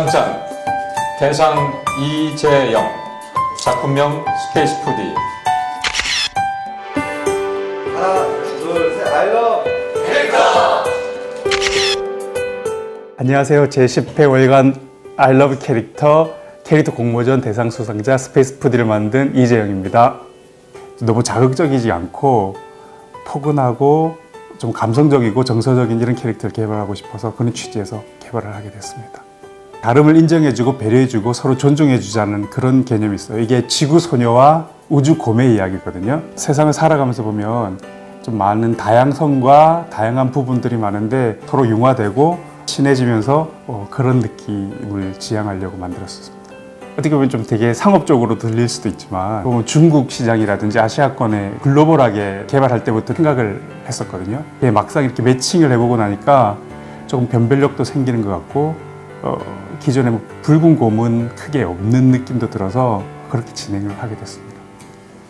협찬 대상 이재영 작품명 스페이스 푸디 하나, 둘, 셋, 아이러. 안녕하세요. 제10회 월간 I love 캐릭터 캐릭터 공모전 대상 수상자 스페이스 푸디를 만든 이재영입니다. 너무 자극적이지 않고 포근하고 좀 감성적이고 정서적인 이런 캐릭터를 개발하고 싶어서 그런 취지에서 개발을 하게 됐습니다. 다름을 인정해주고 배려해주고 서로 존중해주자는 그런 개념이 있어요. 이게 지구 소녀와 우주 곰의 이야기거든요. 세상을 살아가면서 보면 좀 많은 다양성과 다양한 부분들이 많은데 서로 융화되고 친해지면서 어, 그런 느낌을 지향하려고 만들었습니다. 어떻게 보면 좀 되게 상업적으로 들릴 수도 있지만 보면 중국 시장이라든지 아시아권에 글로벌하게 개발할 때부터 생각을 했었거든요. 막상 이렇게 매칭을 해보고 나니까 조금 변별력도 생기는 것 같고 어, 기존에 뭐 붉은 곰은 크게 없는 느낌도 들어서 그렇게 진행을 하게 됐습니다.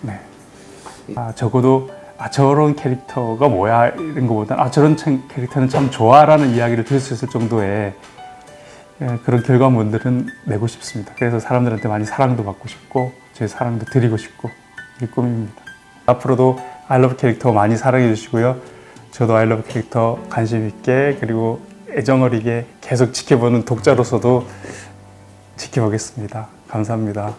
네. 아, 적어도 아, 저런 캐릭터가 뭐야 이런 것보다 아 저런 참- 캐릭터는 참 좋아라는 이야기를 들을 수 있을 정도의 예, 그런 결과물들은 내고 싶습니다. 그래서 사람들한테 많이 사랑도 받고 싶고 제 사랑도 드리고 싶고 이 꿈입니다. 앞으로도 아이러브 캐릭터 많이 사랑해 주시고요. 저도 아이러브 캐릭터 관심 있게 그리고 애정 어리게 계속 지켜보는 독자로서도 지켜보겠습니다. 감사합니다.